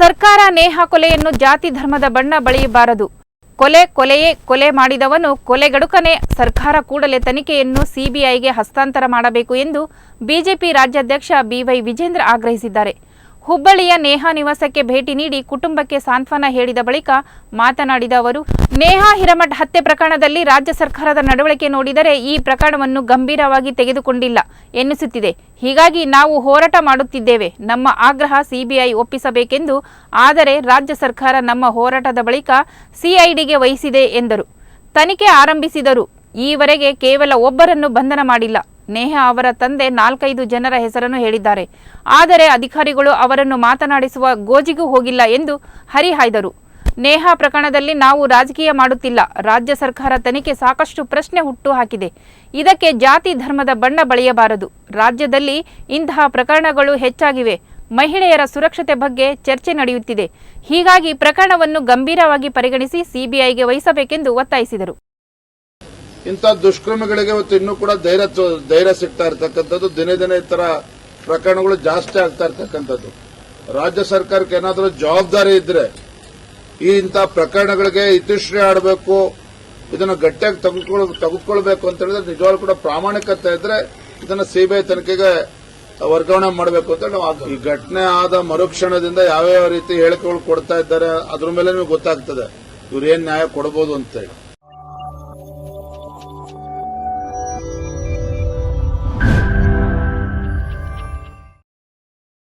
ಸರ್ಕಾರ ನೇಹ ಕೊಲೆಯನ್ನು ಜಾತಿ ಧರ್ಮದ ಬಣ್ಣ ಬಳಿಯಬಾರದು. ಕೊಲೆ ಕೊಲೆಯೇ ಕೊಲೆ ಮಾಡಿದವನು ಕೊಲೆಗಡುಕನೇ ಸರ್ಕಾರ ಕೂಡಲೇ ತನಿಖೆಯನ್ನು ಸಿಬಿಐಗೆ ಹಸ್ತಾಂತರ ಮಾಡಬೇಕು ಎಂದು ಬಿಜೆಪಿ ರಾಜ್ಯಾಧ್ಯಕ್ಷ ಬಿವೈ ವಿಜೇಂದ್ರ ಆಗ್ರಹಿಸಿದ್ದಾರೆ. ಹುಬ್ಬಳ್ಳಿಯ ನೇಹಾ ನಿವಾಸಕ್ಕೆ ಭೇಟಿ ನೀಡಿ ಕುಟುಂಬಕ್ಕೆ ಸಾಂತ್ವನ ಹೇಳಿದ ಬಳಿಕ ಮಾತನಾಡಿದ ಅವರು, ನೇಹಾ ಹಿರಮಠ್ ಹತ್ಯೆ ಪ್ರಕರಣದಲ್ಲಿ ರಾಜ್ಯ ಸರ್ಕಾರದ ನಡವಳಿಕೆ ನೋಡಿದರೆ ಈ ಪ್ರಕರಣವನ್ನು ಗಂಭೀರವಾಗಿ ತೆಗೆದುಕೊಂಡಿಲ್ಲ ಎನ್ನಿಸುತ್ತಿದೆ. ಹೀಗಾಗಿ ನಾವು ಹೋರಾಟ ಮಾಡುತ್ತಿದ್ದೇವೆ. ನಮ್ಮ ಆಗ್ರಹ ಸಿಬಿಐ ಒಪ್ಪಿಸಬೇಕೆಂದು, ಆದರೆ ರಾಜ್ಯ ಸರ್ಕಾರ ನಮ್ಮ ಹೋರಾಟದ ಬಳಿಕ ಸಿಐಡಿಗೆ ವಹಿಸಿದೆ ಎಂದರು. ತನಿಖೆ ಆರಂಭಿಸಿದರು. ಈವರೆಗೆ ಕೇವಲ ಒಬ್ಬರನ್ನು ಬಂಧನ ಮಾಡಿಲ್ಲ. ನೇಹಾ ಅವರ ತಂದೆ ನಾಲ್ಕೈದು ಜನರ ಹೆಸರನ್ನು ಹೇಳಿದ್ದಾರೆ. ಆದರೆ ಅಧಿಕಾರಿಗಳು ಅವರನ್ನು ಮಾತನಾಡಿಸುವ ಗೋಜಿಗೂ ಹೋಗಿಲ್ಲ ಎಂದು ಹರಿಹಾಯ್ದರು. ನೇಹಾ ಪ್ರಕರಣದಲ್ಲಿ ನಾವು ರಾಜಕೀಯ ಮಾಡುತ್ತಿಲ್ಲ. ರಾಜ್ಯ ಸರ್ಕಾರ ತನಿಖೆ ಸಾಕಷ್ಟು ಪ್ರಶ್ನೆ ಹುಟ್ಟು ಹಾಕಿದೆ. ಇದಕ್ಕೆ ಜಾತಿ ಧರ್ಮದ ಬಣ್ಣ ಬಳಿಯಬಾರದು. ರಾಜ್ಯದಲ್ಲಿ ಇಂತಹ ಪ್ರಕರಣಗಳು ಹೆಚ್ಚಾಗಿವೆ. ಮಹಿಳೆಯರ ಸುರಕ್ಷತೆ ಬಗ್ಗೆ ಚರ್ಚೆ ನಡೆಯುತ್ತಿದೆ. ಹೀಗಾಗಿ ಪ್ರಕರಣವನ್ನು ಗಂಭೀರವಾಗಿ ಪರಿಗಣಿಸಿ ಸಿಬಿಐಗೆ ವಹಿಸಬೇಕೆಂದು ಒತ್ತಾಯಿಸಿದರು. ಇಂಥ ದುಷ್ಕರ್ಮಿಗಳಿಗೆ ಇವತ್ತು ಇನ್ನೂ ಕೂಡ ಧೈರ್ಯ ಧೈರ್ಯ ಸಿಗ್ತಾ ಇರತಕ್ಕಂಥದ್ದು. ದಿನೇ ದಿನೇ ಈ ತರ ಪ್ರಕರಣಗಳು ಜಾಸ್ತಿ ಆಗ್ತಾ ಇರ್ತಕ್ಕಂಥದ್ದು. ರಾಜ್ಯ ಸರ್ಕಾರಕ್ಕೆ ಏನಾದರೂ ಜವಾಬ್ದಾರಿ ಇದ್ರೆ ಈ ಇಂಥ ಪ್ರಕರಣಗಳಿಗೆ ಇತಿಶ್ರೀ ಆಡಬೇಕು, ಇದನ್ನು ಗಟ್ಟಿಯಾಗಿ ತೆಗೆದುಕೊಳ್ ತೆಗೆದುಕೊಳ್ಬೇಕು ಅಂತ ಹೇಳಿದ್ರೆ ನಿಜವಾಗ್ಲೂ ಕೂಡ ಪ್ರಾಮಾಣಿಕತೆ ಇದ್ರೆ ಇದನ್ನು ಸಿಬಿಐ ತನಿಖೆಗೆ ವರ್ಗಾವಣೆ ಮಾಡಬೇಕು ಅಂತ ನಾವು ಈ ಘಟನೆ ಆದ ಮರುಕ್ಷಣದಿಂದ ಯಾವ್ಯಾವ ರೀತಿ ಹೇಳಿಕೆಗಳು ಕೊಡ್ತಾ ಇದ್ದಾರೆ, ಅದ್ರ ಮೇಲೆ ನಿಮಗೆ ಗೊತ್ತಾಗ್ತದೆ. ಇವ್ರು ಏನ್ ನ್ಯಾಯ ಕೊಡಬಹುದು ಅಂತ ಹೇಳಿ.